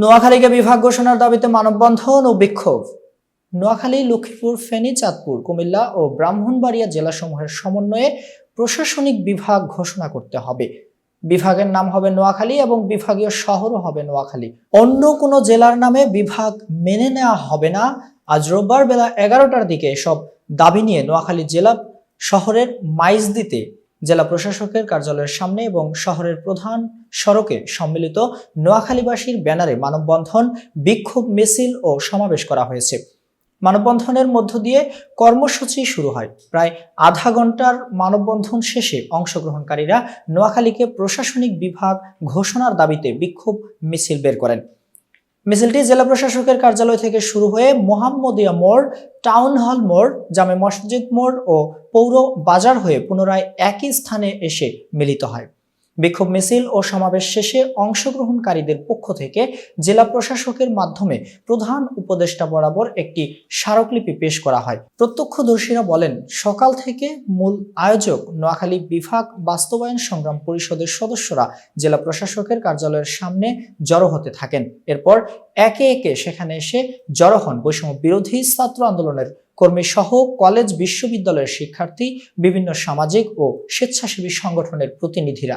নোয়াখালীকে বিভাগ ঘোষণার দাবিতে মানববন্ধন ও বিক্ষোভ। নোয়াখালী, লক্ষ্মীপুর, ফেনী, চাঁদপুর, কুমিল্লা ও ব্রাহ্মণবাড়িয়া জেলাসমূহের সমন্বয়ে প্রশাসনিক বিভাগ ঘোষণা করতে হবে। বিভাগের নাম হবে নোয়াখালী এবং বিভাগীয় শহরও হবে নোয়াখালী। অন্য কোনো জেলার নামে বিভাগ মেনে নেওয়া হবে না। আজ রোববার বেলা এগারোটার দিকে সব দাবি নিয়ে নোয়াখালী জেলা শহরের মাইজদিতে জেলা প্রশাসকের কার্যালয়ের সামনে এবং শহরের প্রধান সড়কে সম্মিলিত নোয়াখালীবাসীর ব্যানারে মানববন্ধন, বিক্ষোভ মিছিল ও সমাবেশ করা হয়েছে। মানববন্ধনের মধ্য দিয়ে কর্মসূচি শুরু হয়। প্রায় আধা ঘণ্টার মানববন্ধন শেষে অংশগ্রহণকারীরা নোয়াখালীকে প্রশাসনিক বিভাগ ঘোষণার দাবিতে বিক্ষোভ মিছিল বের করেন। মিছিলটি জেলা প্রশাসকের কার্যালয় থেকে শুরু হয়ে মোহাম্মদিয়া মোড়, টাউন হল মোড়, জামে মসজিদ মোড় ও পৌর বাজার হয়ে পুনরায় একই স্থানে এসে মিলিত হয়। বিক্ষোভ মিছিল ও সমাবেশ শেষে অংশগ্রহণকারীদের পক্ষ থেকে জেলা প্রশাসকের মাধ্যমে প্রধান উপদেষ্টা বরাবর একটি স্মারকলিপি পেশ করা হয়। প্রত্যক্ষদর্শীরা বলেন, সকাল থেকে মূল আয়োজক নোয়াখালী বিভাগ বাস্তবায়ন সংগ্রাম পরিষদের সদস্যরা জেলা প্রশাসকের কার্যালয়ের সামনে জড়ো হতে থাকেন। এরপর একে একে সেখানে এসে জড়ো হন। বৈষম্য বিরোধী ছাত্র আন্দোলনের কর্মী সহ কলেজ, বিশ্ববিদ্যালয়ের শিক্ষার্থী, বিভিন্ন সামাজিক ও স্বেচ্ছাসেবী সংগঠনের প্রতিনিধিরা।